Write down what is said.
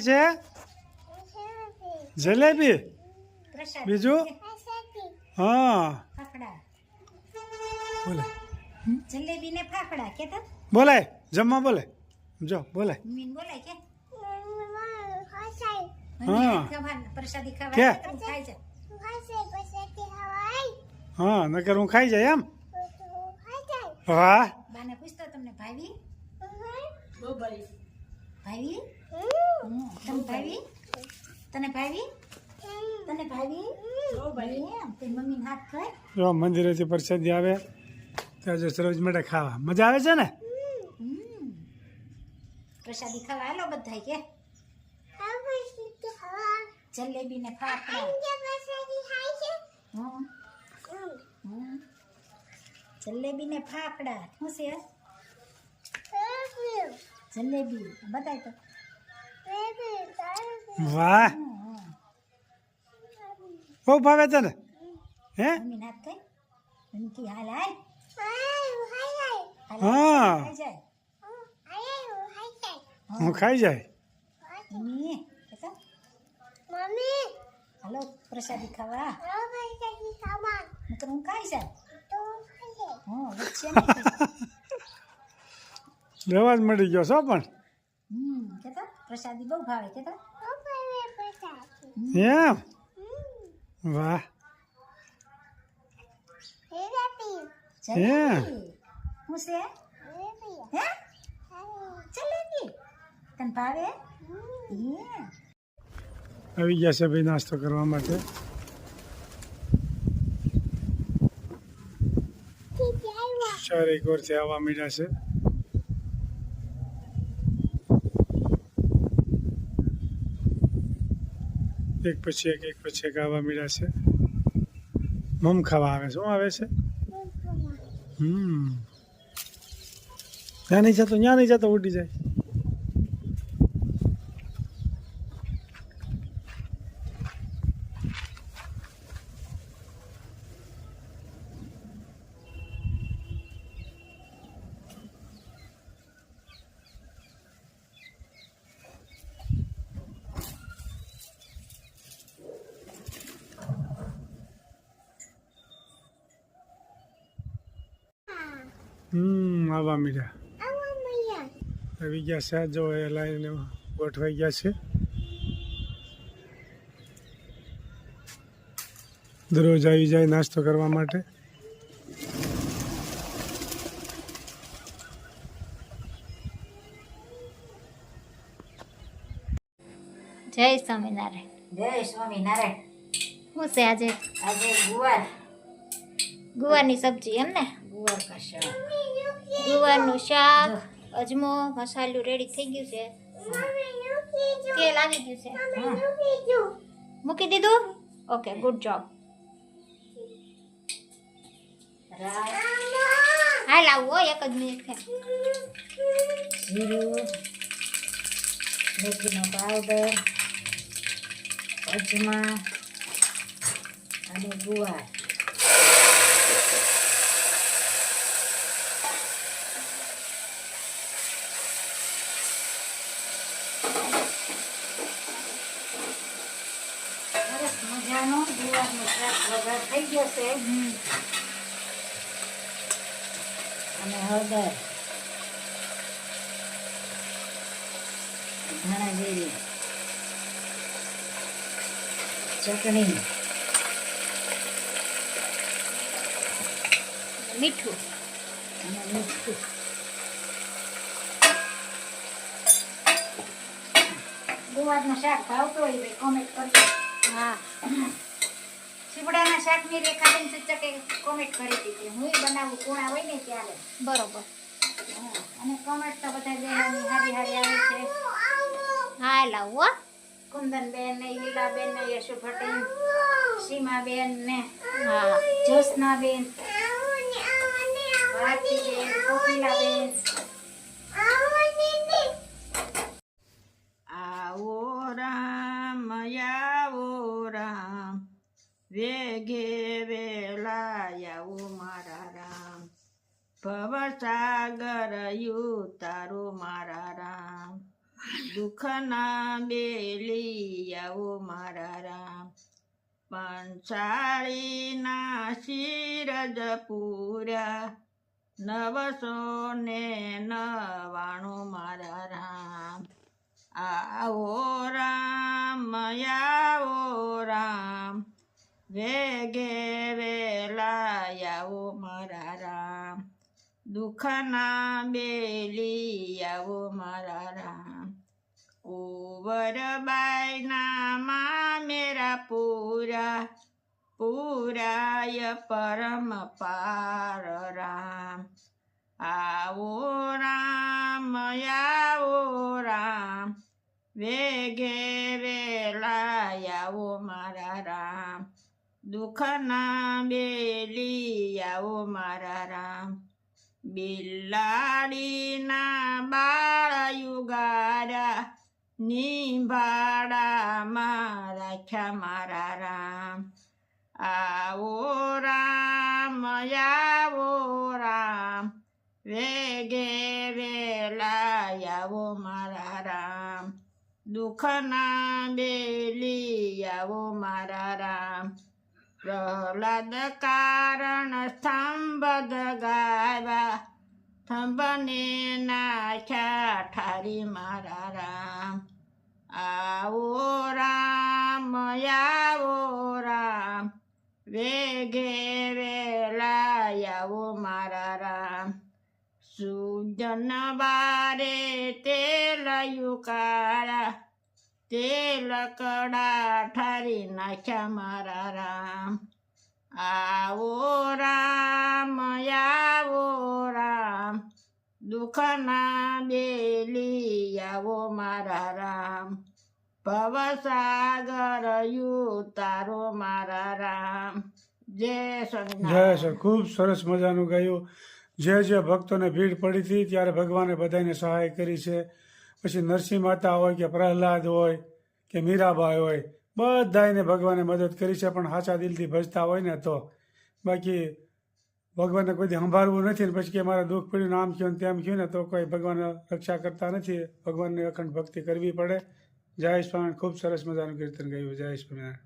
છે? જલેબી? બીજું? હા. બોલે. જલેબી ને ફાફડા કે તો? બોલાય જમવા બોલે. જો બોલાય મીન બોલાય કે? હા. ખાવા પ્રસાદી કે? ખાવા ખાઈ જા હા નકર હું ખાઈ જાય એમ? વાહ. બાને પૂછતો તમને ભાવી ભાવી તને ભાવી? તને ભાવી? તને ભાવી? એમ તે મમ્મી હાથ ખાય. જો મંદિરેથી પ્રસાદી આવે. ત્યાં જો સરોજ માટે ખાવા. મજા આવે છે ને? હમ. પ્રસાદી ખાવા. હાલો બધા કે. જલેબી ને ફાફડા. જલેબી ને ફાફડા. શું છે? જલેબી. બતાય તો. વાહ. બહુ ભાવે તને હે? હા. હું ખાઈ જાય. હાલો પ્રસાદી ખાવા. હું ખાઈ જાય હા વચ્ચે લેવા જ મળી ગયો છો પણ? પ્રસાદી બહુ ભાવે કેતો એમ? વાહ. હું છે? હે? જલેબી. તને ભાવે? આવી ગયા છે ભાઈ નાસ્તો કરવા માટે. ચારેક વર્ષે આવવા મળ્યા છે. એક પછી એક એક પછી એક આવવા મળ્યા છે. મમ ખાવા આવે શું આવે છે? હમ. ત્યાં નહીં જતો ત્યાં નહીં જતો ઉડી જાય. હમ આવવા મીડ્યા. આવી ગયા છે જો એ લાઈને ગોઠવાઈ ગયા છે. દરરોજ આવી જાય નાસ્તો કરવા માટે. જય સ્વામિનારાયણ. જય સ્વામિનારાયણ. શું છે આજે? આજે ગુવાર. ગુવારની સબ્જી એમ ને? ગુવાર કા શાક ગુવારનું શાક અજમો મસાલું રેડી થઈ ગયું છે. તેલ આવી ગયું છે. મૂકી દીધું? ઓકે ગુડ જોબ હા હાલ આવું એક જ મિનિટ જીરું મેથીનો પાવડર અજમા અને ગુવાર સરસ મજાનો ગુવારનો શાક વઘાર થઈ જશે અને હળદર. ધાણા જીરી. ચટણી. મીઠું. અને મીઠું. ગુવારનું શાક ભાવતો હોય ભાઈ કોમેન્ટ કરજો. હા. સીપડાના શાકની રેખાબેન સૂચકે કોમેન્ટ કરી દીધી. હું બનાવું કોણા હોય ને ત્યારે. બરોબર. અને કોમેન્ટ તો બધા બહેનોની હારી હારી આવે છે. હા લાવો હો. કુંદનબેન ને લીલાબેન ને યશુ સીમા સીમાબેન ને હા. જ્યોત્સનાબેન ભારતીબેન કોકિલાબેન આવો રામ આવો રામ વેગે વેલા આવો મારા રામ ભવસાગર યુ તારો મારા રામ. દુઃખના બેલી આવો મારા રામ. પંચાળીના શિરજ પૂર્યા નવસો ને નવાણું મારા રામ. આવો રામ આવો રામ વેગે વેલા આવો મારા રામ દુઃખના બેલી આવો મારા રામ કુંવરબાઈના મા મેરા પૂરા પૂરાય પરમ પાર રામ આવો રામ આવો રામ વેગે વેલા આવો મારા રામ દુઃખના બેલી આવો મારા રામ બિલાડીના બાળ યુગારા નિભાડામાં રાખ્યા મારા રામ આવો રામ આવો રામ વેગે વેલા આવો મારા રામ દુઃખના બેલી આવો મારા રામ પ્રહલાદ કારણ સ્તંભ ગાવા થંભને નાખ્યા ઠારી મારા રામ. આવો રામ આવો રામ. વેગે વેલા આવો મારા રામ. સુજન બારે તેલ યુકાળા. તેલ લકડા ઠારી નાખ્યા મારા રામ. આવો રામ આવો રામ. દુઃખના બેલી આવો મારા રામ. ભવસાગર યુ તારો મારા રામ. જય સ્વામિનારાયણ ખૂબ સરસ મજાનું ગાયું. જે જે ભક્તોને ભીડ પડી હતી ત્યારે ભગવાને બધાને સહાય કરી છે. પછી નરસિંહ માતા હોય કે પ્રહલાદ હોય કે મીરાબાઈ હોય બધાને ભગવાને મદદ કરી છે, પણ સાચા દિલથી ભજતા હોય ને તો. બાકી ભગવાનને કોઈ સંભાળવું નથી ને પછી કે મારા દુઃખ પડ્યું નામ થયું ને તેમ કહ્યું ને તો કોઈ ભગવાન રક્ષા કરતા નથી. ભગવાનની અખંડ ભક્તિ કરવી પડે. જય સ્વામિનારાયણ. ખૂબ સરસ મજાનું કીર્તન ગાયું. જય સ્વામિનારાયણ.